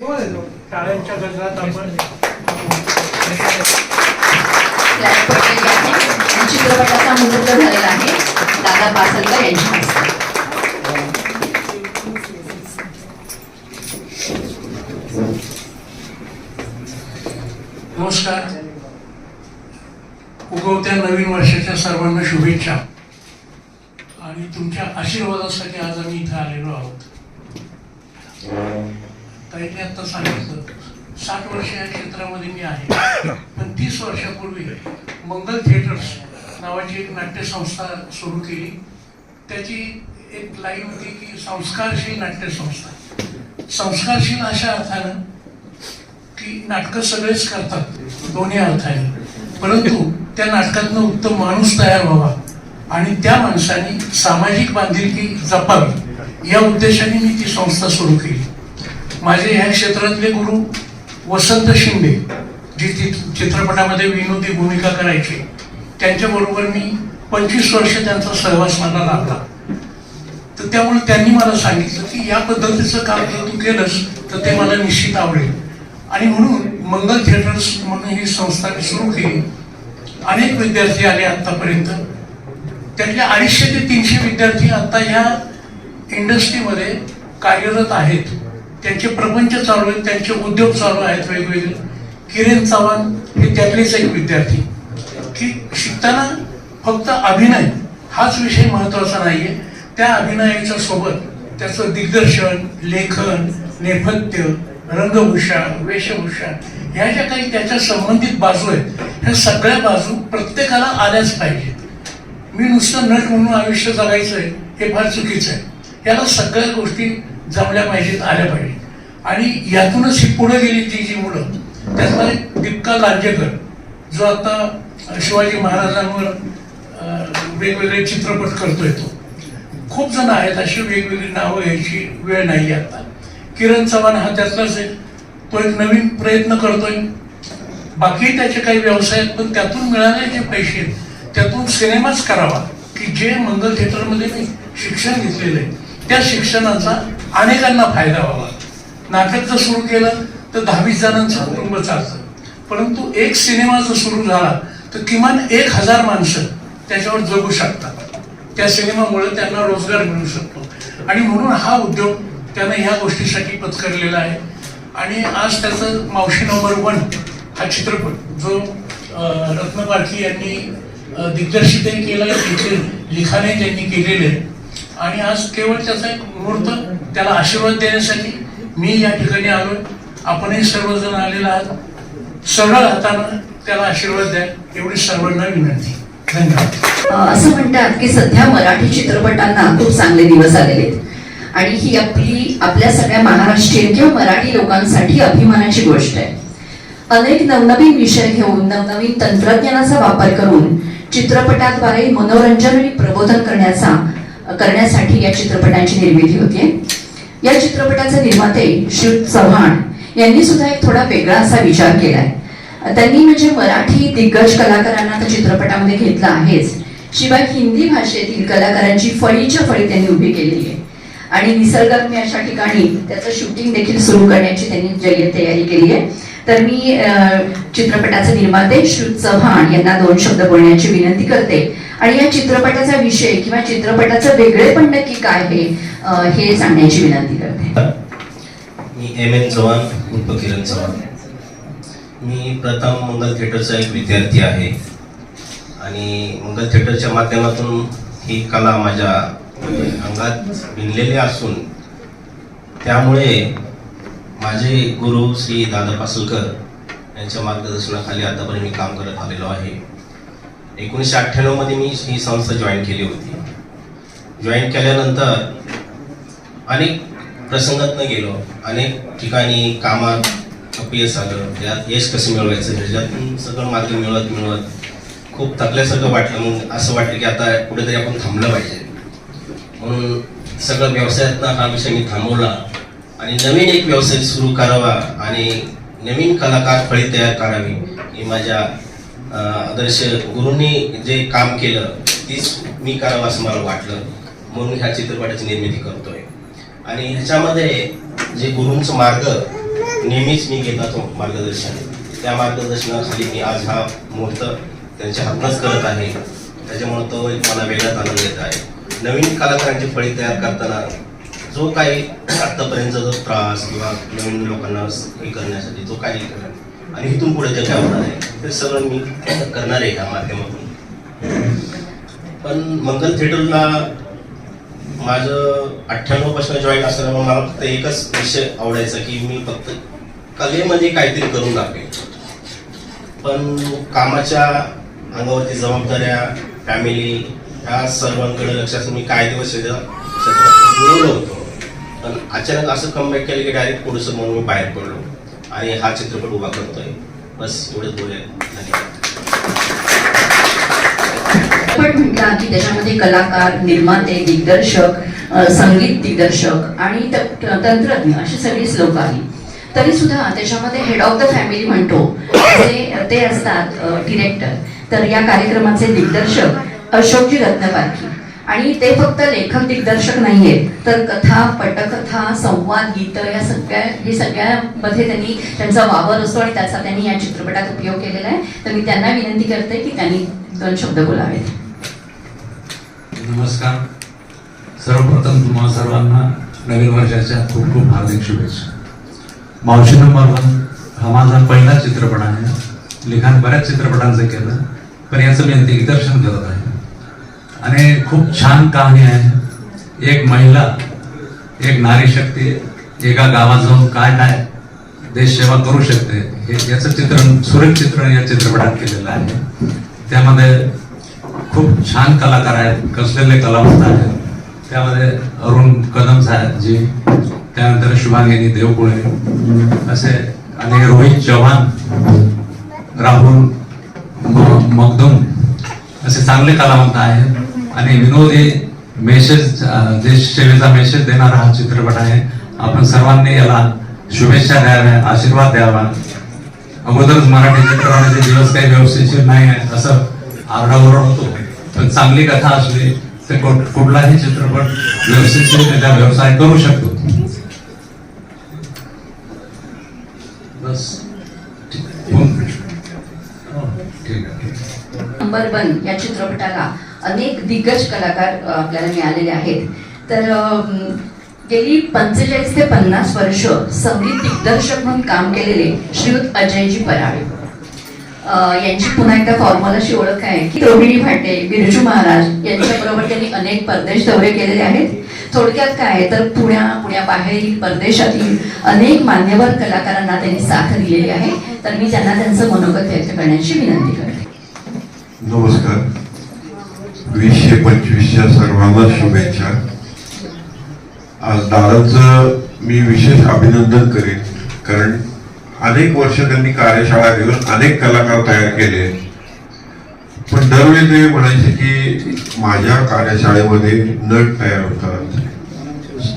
शाळांच्या गजरात आपण फ्लॅग पडलेली आहे आणि चित्रपटाचा मुहूर्त झालेला आहे दादा पासलकर यांच्या हस्ते नमस्कार. उगवत्या नवीन वर्षाच्या सर्वांना शुभेच्छा. आणि तुमच्या आशीर्वादासाठी आज आम्ही इथं आलेलो आहोत. ताईने आता सांगितलं. साठ वर्ष या क्षेत्रामध्ये मी आहे. पण तीस वर्षापूर्वी मंगल थिएटर्स नावाची एक नाट्यसंस्था सुरू केली. त्याची एक लाईन होती की संस्कारशील नाट्यसंस्था. संस्कारशील अशा अर्थानं की नाटकं सगळेच करतात दोन्ही अर्थाने. परंतु त्या नाटकातनं उत्तम माणूस तयार व्हावा आणि त्या माणसाने सामाजिक बांधिलकी जपावी. या उद्देशाने मी ती संस्था सुरू केली. माझे ह्या क्षेत्रातले गुरु वसंत शिंदे जी ती चित्रपटामध्ये विनोदी भूमिका करायची त्यांच्याबरोबर मी पंचवीस वर्ष त्यांचा सहवास मला लाभला. तर त्यामुळे त्यांनी मला सांगितलं की या पद्धतीचं काम जर तू केलंस तर ते मला निश्चित आवडेल. आणि म्हणून मंगल थिएटर्स म्हणून ही संस्था मी सुरू केली अनेक विद्यार्थी आले आत्तापर्यंत. त्यातले अडीचशे ते तीनशे विद्यार्थी आता ह्या इंडस्ट्रीमध्ये कार्यरत आहेत. त्यांचे प्रपंच चालू आहेत त्यांचे उद्योग चालू आहेत वेगवेगळे. किरण चव्हाण हे त्यातलेच एक विद्यार्थी. की शिकताना फक्त अभिनय हाच विषय महत्त्वाचा नाहीये. त्या अभिनयाच्या सोबत त्याचं दिग्दर्शन लेखन नेपथ्य रंगभूषा वेशभूषा ह्या ज्या काही त्याच्या संबंधित बाजू आहेत ह्या सगळ्या बाजू प्रत्येकाला आल्याच पाहिजेत. मी नुसतं नट म्हणून आयुष्य जगायचंय हे फार चुकीचं आहे. याला सगळ्या गोष्टी जमल्या पाहिजेत आल्या पाहिजेत आणि यातूनच ही पुढे गेली ती जी मुलं त्याचमध्ये एक दिपका लांजेकर जो आता शिवाजी महाराजांवर वेगवेगळे चित्रपट करतोय तो. खूप जण आहेत अशी वेगवेगळी नावं घ्यायची वेळ नाही आता. किरण चव्हाण हा त्यातलाच आहे. तो एक नवीन प्रयत्न करतोय. बाकी त्याचे काही व्यवसाय आहेत पण त्यातून मिळाले जे पैसे आहेत, त्यातून सिनेमाच करावा की जे मंगल थिएटरमध्ये मी शिक्षण घेतलेलं आहे. त्या शिक्षणाचा अनेकांना फायदा व्हावा. नाटक जर सुरू केलं तर दहावीस जणांचं कुटुंब चालतं. परंतु एक सिनेमा जर सुरू झाला तर किमान एक हजार माणसं त्याच्यावर जगू शकतात. त्या सिनेमामुळे त्यांना रोजगार मिळू शकतो. आणि म्हणून हा उद्योग त्यांना ह्या गोष्टीसाठी पत्करलेला आहे. आणि आज त्याचं मावशी नंबर वन हा चित्रपट जो रत्न पारखी यांनी दिग्दर्शितही केला लिखाणे त्यांनी केलेले आहे. आणि आज केवळ त्याचा एक मुहूर्त त्याला आशीर्वाद देण्यासाठी मी या ठिकाणी आलो आपणही सर्वजण आलेला आहात. सरळ हातानं त्याला आशीर्वाद द्या. एवढी सर्वांना विनंती. धन्यवाद. असं म्हणतात की सध्या मराठी चित्रपटांना खूप चांगले दिवस आलेले आहेत. आणि ही आपली आपल्या सगळ्या महाराष्ट्रीयन किंवा मराठी लोकांसाठी अभिमानाची गोष्ट आहे. अनेक नवनवीन विषय घेऊन नवनवीन तंत्रज्ञानाचा वापर करून चित्रपटाद्वारे मनोरंजन आणि प्रबोधन करण्याचा करण्यासाठी या चित्रपटांची निर्मिती होते या चित्रपटाचे निर्माते शिव चव्हाण यांनी सुद्धा एक थोडा वेगळा असा विचार केलाय. त्यांनी म्हणजे मराठी दिग्गज कलाकारांना त्या चित्रपटामध्ये घेतलं आहेच. शिवाय हिंदी भाषेतील कलाकारांची फळीच्या फळी त्यांनी उभी केलेली आहे. आणि निसर्गरम्य अशा ठिकाणी त्याचं शूटिंग देखील सुरू करण्याची त्यांनी जय तयारी केली आहे तर मी अं, चित्रपटाचे निर्माते श्रुत चव्हाण यांना दोन शब्द बोलण्याची विनंती करते. आणि या चित्रपटाचा विषय किंवा चित्रपटाचं वेगळेपण नक्की काय आहे हे सांगण्याची विनंती करते. मी एम एन चव्हाण उर्फ किरण चव्हाण. मी प्रथम मंगल थिएटरचा एक विद्यार्थी आहे. आणि मंगल थिएटरच्या माध्यमातून ही कला माझ्या अंगात भिनलेली असून त्यामुळे माझे गुरु श्री दादा पासलकर यांच्या मार्गदर्शनाखाली आतापर्यंत मी काम करत आलेलो आहे. एकोणीसशे अठ्ठ्याण्णवमध्ये मी ही संस्था जॉईन केली होती. जॉईन केल्यानंतर अनेक प्रसंगातनं गेलो. अनेक ठिकाणी कामात अपयश आलं. त्यात यश कसं मिळवायचं? ह्याच्यातून सगळं मार्ग मिळवत मिळवत खूप थकल्यासारखं वाटलं. मग असं वाटलं की आता कुठेतरी आपण थांबलं पाहिजे. म्हणून सगळं व्यवसायातनं हा विषय मी थांबवला. आणि नवीन एक व्यवसाय सुरू करावा आणि नवीन कलाकार फळी तयार करावी ही माझ्या आदर्श गुरुंनी जे काम केलं तीच मी करावं असं मला वाटलं. म्हणून ह्या चित्रपटाची निर्मिती करतोय. आणि ह्याच्यामध्ये जे गुरूंचं मार्ग नेहमीच मी घेत राहतो मार्गदर्शन त्या मार्गदर्शनाखाली मी आज हा मुहूर्त त्यांच्या हातनंच करत आहे. त्याच्यामुळे तो एक मला वेगळाच आनंद येत आहे. नवीन कलाकारांची फळी तयार करताना जो काही आत्तापर्यंत जो त्रास किंवा नवीन लोकांना हे करण्यासाठी जो काही आणि इथून पुढे जे काय होणार आहे? ते सगळं मी करणार आहे ह्या माध्यमातून. पण मंगल थिएटरला माझं अठ्ठ्याण्णवपासून जॉईन असल्यामुळे मला फक्त एकच विषय आवडायचा की मी फक्त कलेमध्ये काहीतरी करून दाखवेल पण कामाच्या अंगावरती जबाबदाऱ्या फॅमिली ह्या सर्वांकडे लक्ष असून मी काही दिवस क्षेत्रात बुडवलो होतो. पण अचानक असं कमबॅक केलं की डायरेक्ट पुढचं म्हणून मी बाहेर पडलो. आणि हा चित्रपट उभा करतोय. बस एवढंच बोलूया. धन्यवाद. म्हटला की त्याच्यामध्ये कलाकार निर्माते दिग्दर्शक संगीत दिग्दर्शक आणि तंत्रज्ञ अशी सगळीच लोक आली तरी सुद्धा त्याच्यामध्ये हेड ऑफ द फॅमिली म्हणतो. जे ते असतात डिरेक्टर तर या कार्यक्रमाचे दिग्दर्शक अशोकजी रत्नपारखी. आणि ते फक्त लेखक दिग्दर्शक नाहीयेत तर कथा पटकथा संवाद गीत या सगळ्या हे सगळ्यामध्ये त्यांनी त्यांचा वावर असतो आणि त्याचा त्यांनी या चित्रपटात उपयोग केलेला आहे. तर मी त्यांना विनंती करते की त्यांनी दोन शब्द बोलावेत. नमस्कार. सर्वप्रथम तुम्हाला सर्वांना नवीन वर्षाच्या खूप खूप हार्दिक शुभेच्छा. मावशी नंबर वन हा माझा पहिला चित्रपट आहे. लिखाण बऱ्याच चित्रपटांचं केलं पण याचं मी दिग्दर्शन करत आहे. आणि खूप छान कहाणी आहे. एक महिला एक नारी शक्ती एका गावात जाऊन काय काय देशसेवा करू शकते. हे याचं चित्रण सुरेख चित्रण या चित्रपटात केलेलं आहे. त्यामध्ये खूप छान कलाकार आहेत कसलेले कलावंत आहेत. त्यामध्ये अरुण कदम साहेब जी त्यानंतर शुभांगिनी देवकुळे असे आणि रोहित चव्हाण राहुल मगदुम असे चांगले कलावंत आहेत. आणि विनोदी मेसेज देश सेवेचा मेसेज देणारा हा चित्रपट आहे. आपण सर्वांनी याला शुभेच्छा द्याव्या आशीर्वाद द्यावा अगोदरच मराठी चित्रपटाचे दिवस काही व्यवस्थित नाही आहे असं आरडाओरड होतो. पण चांगली कथा असली तर कुठ- कुठलाही चित्रपट व्यवस्थित त्याचा व्यवसाय करू शकतो. बस. हो, ठीक आहे. नंबर वन या चित्रपटाला अनेक दिग्गज कलाकार आपल्याला मिळालेले आहेत. तर गेली पंचेचाळीस ते पन्नास वर्ष संगीत दिग्दर्शक म्हणून काम केलेले श्रीयुत अजयजी पराळे यांची पुन्हा एकदा फॉर्म्युलाशी ओळख आहे की रोहिणी भाटे बिरजू महाराज यांच्याबरोबर त्यांनी अनेक परदेश दौरे केलेले आहेत. थोडक्यात काय आहे? तर पुण्या पुण्याबाहेरील परदेशातील अनेक मान्यवर कलाकारांना त्यांनी साथ दिलेली आहे. तर मी त्यांना त्यांचं मनोगत व्यक्त करण्याची विनंती करते. नमस्कार. वीसशे पंचवीसच्या सर्वांना शुभेच्छा. आज दादांचं मी विशेष अभिनंदन करेन कारण अनेक वर्ष त्यांनी कार्यशाळा घेऊन अनेक कलाकार तयार केले. पण दरवेळी ते म्हणायचे की माझ्या कार्यशाळेमध्ये नट तयार होतात.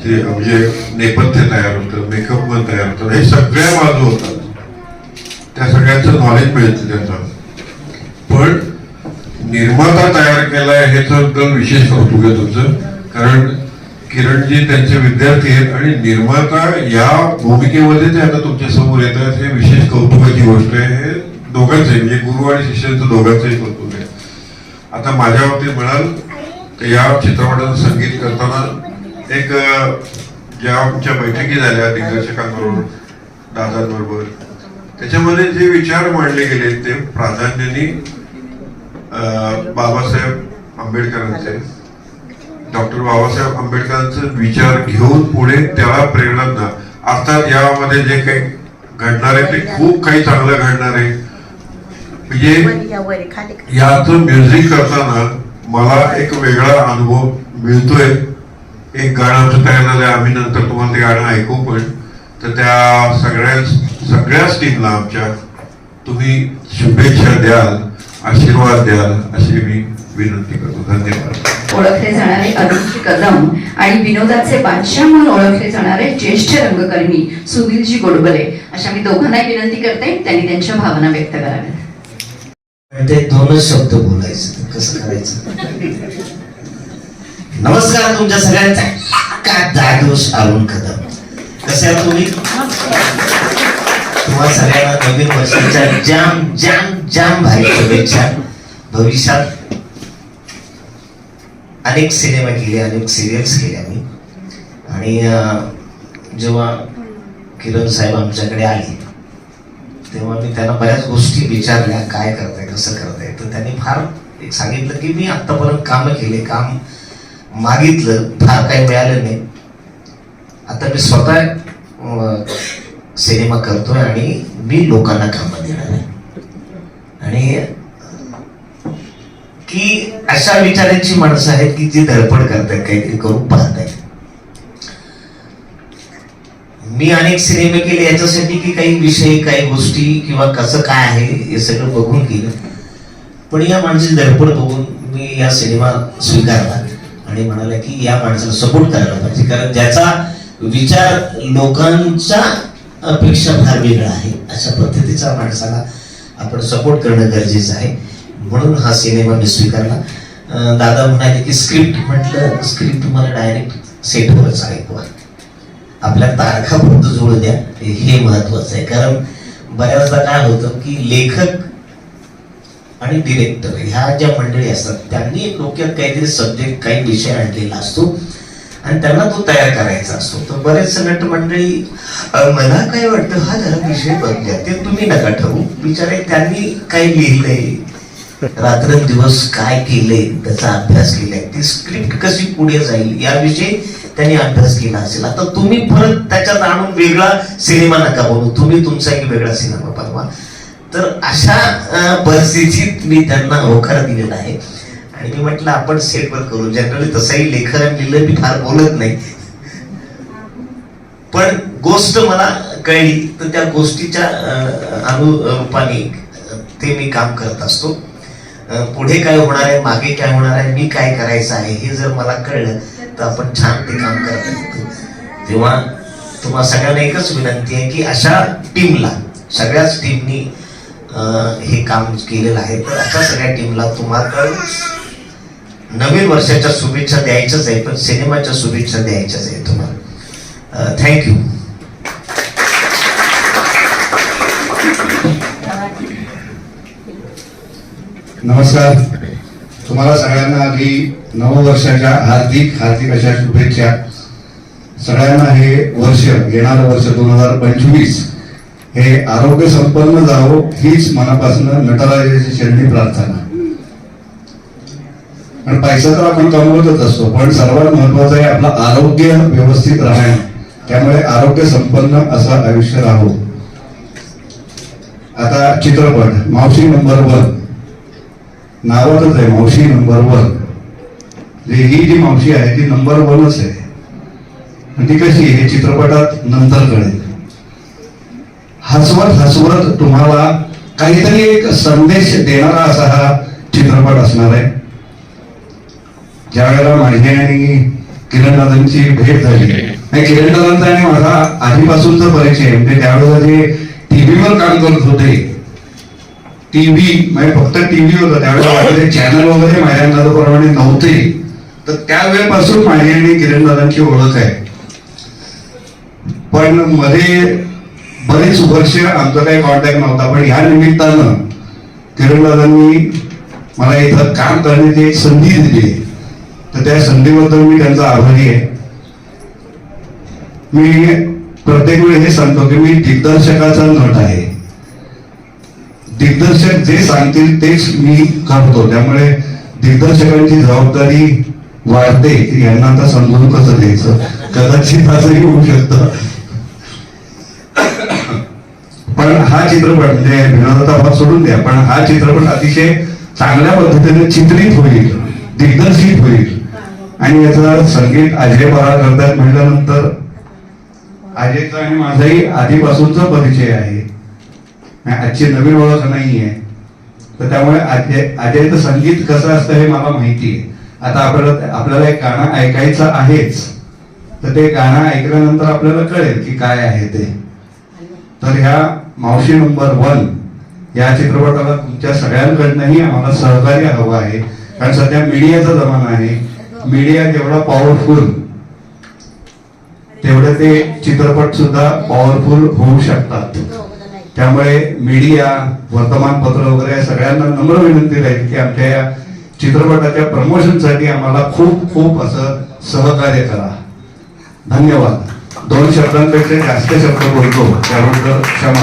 ते म्हणजे नेपथ्य तयार होतं मेकअप पण तयार होतं हे सगळ्या बाजू होतात. त्या सगळ्यांचं नॉलेज मिळतं त्यांना. पण निर्माता तयार केलाय हे तर विशेष कौतुक आहे तुमचं. कारण किरणजी त्यांचे विद्यार्थी आहेत आणि निर्माता या भूमिकेमध्ये ते आता तुमच्यासमोर येत आहेत हे विशेष कौतुकाची गोष्ट आहे. हे दोघांचे म्हणजे गुरु आणि शिष्यांचं दोघांचंही कौतुक आहे. आता माझ्या बाबतीत म्हणाल तर या चित्रपटाचं संगीत करताना एक ज्या आमच्या बैठकी झाल्या दिग्दर्शकांबरोबर दादांबरोबर त्याच्यामध्ये जे विचार मांडले गेले ते प्राधान्याने बाबासाहेब आंबेडकरांचे. डॉक्टर बाबासाहेब आंबेडकरांचे विचार घेऊन पुढे त्याला प्रेरणा अर्थात यामध्ये जे काही घडणार आहे ते खूप काही चांगलं घडणार आहे. म्हणजे याचं म्युझिक करताना मला एक वेगळा अनुभव मिळतोय. एक गाणं आमचं तयार झालं आम्ही नंतर तुम्हाला ते गाणं ऐकू पण. तर त्या सगळ्या सगळ्याच टीमला आमच्या तुम्ही शुभेच्छा द्याल. आशीर्वाद द्याल अशी मी विनंती करतो. धन्यवाद. ओळखले जाणारे अरुणजी कदम आणि विनोदाचे बादशाह म्हणून ओळखले जाणारे ज्येष्ठ रंगकर्मी सुनीलजी गोडबले. अशा मी दोघांनाही विनंती करते त्यांनी त्यांच्या भावना व्यक्त कराव्यात. ते दोनच शब्द बोलायचं कसं करायचं? नमस्कार तुमच्या सगळ्यांचा. काय दादोस अरुण कदम? कसे आहात तुम्ही? तुम्हा सगळ्यांना नवीन वर्षाच्या जाम जाम जाम भारी शुभेच्छा. भविष्यात अनेक सिनेमा केले अनेक सिरियल्स केले आम्ही. आणि जेव्हा किरण साहेब आमच्याकडे आले तेव्हा मी त्यांना बऱ्याच गोष्टी विचारल्या काय करताय कसं करताय. तर त्यांनी फार एक सांगितलं की मी आत्तापर्यंत कामं केले काम मागितलं फार काही मिळालं नाही. आता मी स्वतः सिनेमा करतोय आणि मी लोकांना कामं देणार आहे. आणि की अशा विचारांची माणसं आहेत की जी धडपड करतात काहीतरी करून पाहतायत. मी अनेक सिनेमे केले याच्यासाठी की काही विषय काही गोष्टी किंवा कसं काय आहे हे सगळं बघून केलं पण या माणसाची धडपड बघून मी या सिनेमा स्वीकारला आणि म्हणाला की या माणसाला सपोर्ट करायला पाहिजे. कारण ज्याचा विचार लोकांच्या अपेक्षा फार वेगळा आहे. अशा पद्धतीचा माणसाला आपण सपोर्ट करणं गरजेचं आहे. म्हणून हा सिनेमा मी स्वीकारला. दादा म्हणाले की स्क्रिप्ट म्हटलं स्क्रिप्ट तुम्हाला डायरेक्ट सेटवरच ऐकवा. आपल्या तारखा जोडू जोड द्या. हे महत्वाचं आहे. कारण बऱ्याचदा काय होतं की लेखक आणि डिरेक्टर ह्या ज्या मंडळी असतात त्यांनी डोक्यात काहीतरी सब्जेक्ट काही विषय आणलेला असतो. आणि त्यांना तो तयार करायचा असतो. तर बरेच नट मंडळी मला काय वाटतं हा जरा विषय बदल्या. ते तुम्ही नका ठरवू बिचारे त्यांनी काय लिहिलंय? रात्रंदिवस काय केलंय? त्याचा अभ्यास केलाय. ती स्क्रिप्ट कशी पुढे जाईल? याविषयी त्यांनी अभ्यास केला असेल. आता तुम्ही परत त्याच्यात आणून वेगळा सिनेमा नका बनवू. तुम्ही तुमचा एक वेगळा सिनेमा बनवा. तर अशा परिस्थितीत मी त्यांना होकार दिलेला आहे. आणि मी म्हटलं आपण सेटवर करू. जनरली तसंही लेखन लिहिलं मी फार बोलत नाही. पण गोष्ट मला कळली तर त्या गोष्टीच्या अनुरूपाने ते मी काम करत असतो. पुढे काय होणार आहे मागे काय होणार आहे मी काय करायचं आहे हे जर मला कळलं तर आपण छान ते काम करत येतो तेव्हा तुम्हा सगळ्यांना एकच विनंती आहे की अशा टीमला सगळ्याच टीमनी हे काम केलेलं आहे. तर अशा सगळ्या टीमला तुम्हाला नवीन वर्षाच्या शुभेच्छा द्यायच्याच आहे पण सिनेमाच्या शुभेच्छा द्यायच्याच आहे तुम्हाला. थँक्यू नमस्कार. तुम्हाला सगळ्यांना आधी नववर्षाच्या हार्दिक हार्दिक अशा शुभेच्छा. सगळ्यांना हे वर्ष येणारं वर्ष दोन हजार पंचवीस हे आरोग्य संपन्न जावो हीच मनापासून नटराजाची शरणी प्रार्थना. आणि पैसा तर आपण कमवतच असतो पण सर्वात महत्वाचं आहे आपलं आरोग्य व्यवस्थित राहणं. त्यामुळे आरोग्य संपन्न असं आयुष्य राहो. आता चित्रपट मावशी नंबर वन. नावातच आहे मावशी नंबर वन. ही जी मावशी आहे ती नंबर वनच आहे. आणि ती कशी हे चित्रपटात नंतर कळेल. हसवत हसवत तुम्हाला काहीतरी एक संदेश देणारा असा हा चित्रपट असणार आहे. ज्या वेळेला माझी आणि किरण दादांची भेट झाली. आणि किरण दादांचा आणि माझा आधीपासूनचा परिचय आहे. म्हणजे त्यावेळेला जे टीव्हीवर काम करत होते टीव्ही म्हणजे फक्त टीव्ही होता त्यावेळेला चॅनल वगैरे माझ्या अंदाजाप्रमाणे नव्हते. तर त्यावेळेपासून माझी आणि किरण दादांची ओळख आहे. पण मध्ये बरेच वर्ष आमचा काही कॉन्टॅक्ट नव्हता पण ह्या निमित्तानं किरण दादांनी मला इथं काम करण्याची एक संधी दिली. तर त्या संधीबद्दल मी त्यांचा आभारी आहे. मी प्रत्येक वेळी हे सांगतो की मी दिग्दर्शकाचा नट आहे. दिग्दर्शक जे सांगतील तेच मी करतो. त्यामुळे दिग्दर्शकांची जबाबदारी वाढते. की यांना आता समजून कसं द्यायचं कदाचित असंही होऊ शकत. पण हा चित्रपट म्हणजे विनोदाचा भाग सोडून द्या पण हा चित्रपट अतिशय चांगल्या पद्धतीने चित्रित होईल दिग्दर्शित होईल. आणि याचं संगीत अजय परार करतात म्हटल्यानंतर अजयचा आणि माझाही आधीपासूनचा परिचय आहे. आजची नवीन ओळख नाही आहे. तर त्यामुळे अजय अजयचं संगीत कसं असतं हे मला माहिती आहे. आता आपल्याला आपल्याला एक गाणं ऐकायचं आहेच. तर ते गाणं ऐकल्यानंतर आपल्याला कळेल की काय आहे ते. तर ह्या मावशी नंबर वन या चित्रपटाला तुमच्या सगळ्यांकडनंही आम्हाला सहकार्य हवं आहे. कारण सध्या मीडियाचा जमाना आहे. मीडिया जेवढा पॉवरफुल तेवढे ते चित्रपट सुद्धा पॉवरफुल होऊ शकतात. त्यामुळे मीडिया वर्तमानपत्र वगैरे या सगळ्यांना नम्र विनंती राहील की आमच्या या चित्रपटाच्या प्रमोशनसाठी आम्हाला खूप खूप असं सहकार्य करा. धन्यवाद. दोन शब्दांपेक्षा जास्त शब्द बोलतो त्याबद्दल क्षमा.